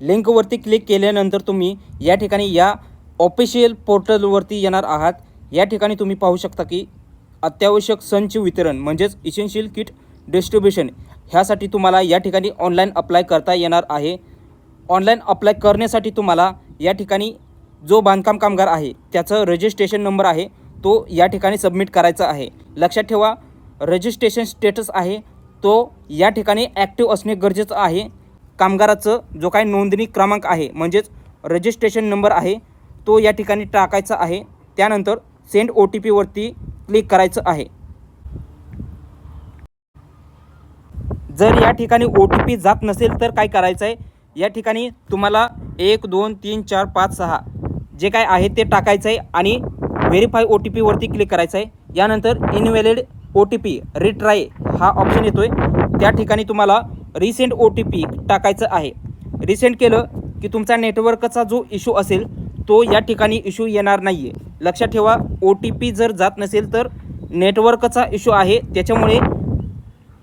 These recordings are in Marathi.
लिंकवरती क्लिक केल्यानंतर तुम्ही या ठिकाणी या ऑफिशियल पोर्टलवरती येणार आहात. या ठिकाणी तुम्ही पाहू शकता की अत्यावश्यक संच वितरण म्हणजेच इसेन्शियल किट डिस्ट्रीब्युशन ह्यासाठी तुम्हाला या ठिकाणी ऑनलाईन अप्लाय करता येणार आहे. ऑनलाईन अप्लाय करण्यासाठी तुम्हाला या ठिकाणी जो बांधकाम कामगार आहे त्याचं रजिस्ट्रेशन नंबर आहे तो या ठिकाणी सबमिट करायचा आहे. लक्षात ठेवा रजिस्ट्रेशन स्टेटस आहे तो या ठिकाणी ॲक्टिव्ह असणे गरजेचं आहे. कामगाराचं जो काही नोंदणी क्रमांक आहे म्हणजेच रजिस्ट्रेशन नंबर आहे तो या ठिकाणी टाकायचा आहे. त्यानंतर सेंड ओ टी पीवरती क्लिक करायचं आहे. जर या ठिकाणी ओ टी पी जात नसेल तर काय करायचं आहे या ठिकाणी तुम्हाला एक दोन तीन चार पाच सहा जे काय आहे ते टाकायचं आहे आणि व्हेरीफाय ओ टी पीवरती क्लिक करायचं आहे यानंतर invalid O T P retry हा ऑप्शन येतो आहे त्या ठिकाणी तुम्हाला रिसेंट ओ टी पी टाकायचं आहे. रिसेंट केलं की तुमचा नेटवर्कचा जो इश्यू असेल तो या ठिकाणी इश्यू येणार नाही आहे लक्षात ठेवा ओ टी पी जर जात नसेल तर नेटवर्कचा इश्यू आहे. त्याच्यामुळे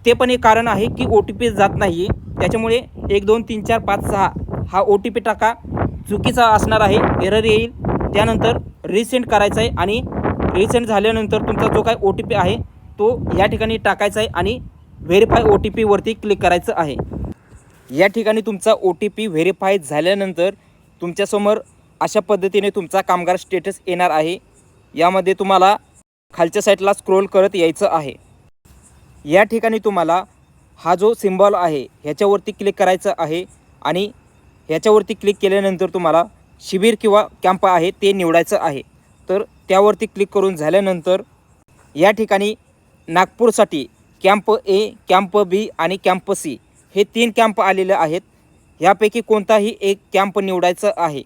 ते पण एक कारण आहे की ओ टी पी जात नाही आहे त्याच्यामुळे एक दोन तीन चार पाच सहा हा ओ टी पी टाका. चुकीचा असणार आहे एरर येईल. त्यानंतर रिसेंट करायचा आहे आणि रिसेंट झाल्यानंतर तुमचा जो काय ओ टी पी आहे तो या ठिकाणी टाकायचा आहे आणि व्हेरीफाय ओ टी पीवरती क्लिक करायचं आहे. या ठिकाणी तुमचा ओ टी पी व्हेरीफाय झाल्यानंतर तुमच्यासमोर अशा पद्धतीने तुमचा कामगार स्टेटस येणार आहे. यामध्ये तुम्हाला खालच्या साईडला स्क्रोल करत यायचं आहे. या ठिकाणी तुम्हाला हा जो सिम्बॉल आहे ह्याच्यावरती क्लिक करायचं आहे आणि ह्याच्यावरती क्लिक केल्यानंतर तुम्हाला शिबिर किंवा कॅम्प आहे ते निवडायचं आहे. तर त्यावरती क्लिक करून झाल्यानंतर या ठिकाणी नागपूरसाठी कॅम्प ए कॅम्प बी आणि कॅम्प सी हे तीन कॅम्प आलेले आहेत. यापैकी कोणताही एक कॅम्प निवडायचं आहे.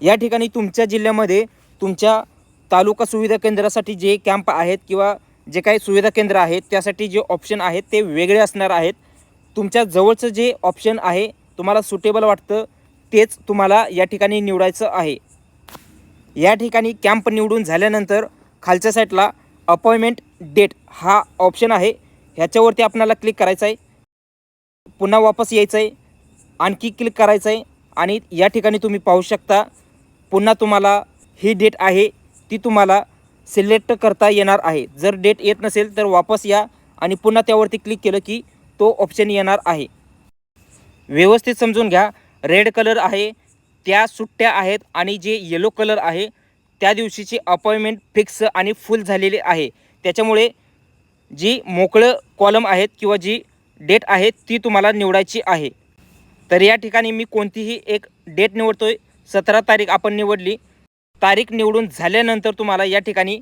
या ठिकाणी तुमच्या जिल्ह्यामध्ये तुमच्या तालुका सुविधा केंद्रासाठी जे कॅम्प आहेत किंवा जे काही सुविधा केंद्र आहेत त्यासाठी जे ऑप्शन आहेत ते वेगळे असणार आहेत. तुमच्या जवळचं जे ऑप्शन आहे तुम्हाला सुटेबल वाटतं तेच तुम्हाला या ठिकाणी निवडायचं आहे. या ठिकाणी कॅम्प निवडून झाल्यानंतर खालच्या साईडला अपॉइंटमेंट डेट हा ऑप्शन आहे. ह्याच्यावरती आपल्याला क्लिक करायचं आहे. पुन्हा वापस यायचं आहे. आणखी क्लिक करायचं आहे. आणि या ठिकाणी तुम्ही पाहू शकता पुन्हा तुम्हाला ही डेट आहे ती तुम्हाला सिलेक्ट करता येणार आहे. जर डेट येत नसेल तर वापस या आणि पुन्हा त्यावरती क्लिक केलं की तो ऑप्शन येणार आहे. व्यवस्थित समजून घ्या. रेड कलर आहे त्या सुट्ट्या आहेत आणि जे येलो कलर आहे त्या दिवशीची अपॉइंटमेंट फिक्स आणि फुल झालेली आहे. त्याच्यामुळे जी मोकळं कॉलम आहेत किंवा जी डेट आहे ती तुम्हाला निवडायची आहे. तर या ठिकाणी मी कोणतीही एक डेट निवडतो आहे सतरा तारीख आपण निवडली. तारीख निवडून झाल्यानंतर तुम्हाला या ठिकाणी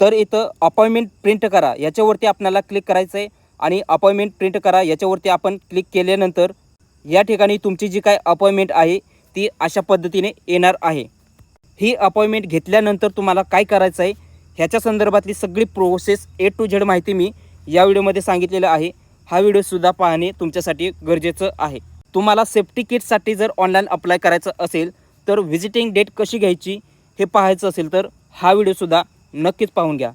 तर इथं अपॉइंटमेंट प्रिंट करा. याच्यावरती आपल्याला क्लिक करायचं आहे आणि अपॉइंटमेंट प्रिंट करा. याच्यावरती आपण क्लिक केल्यानंतर या ठिकाणी तुमची जी काय अपॉइंटमेंट आहे ती अशा पद्धतीने येणार आहे. ही अपॉइंटमेंट घेतल्यानंतर तुम्हाला काय करायचं आहे? ह्याच्या संदर्भातली सगळी प्रोसेस ए टू झेड माहिती मी या व्हिडिओमध्ये सांगितलेलं आहे. हा व्हिडिओसुद्धा पाहणे तुमच्यासाठी गरजेचं आहे. तुम्हाला सेफ्टी किटसाठी जर ऑनलाईन अप्लाय करायचं असेल तर व्हिजिटिंग डेट कशी घ्यायची हे पाहायचं असेल तर हा व्हिडिओसुद्धा नक्कीच पाहून घ्या.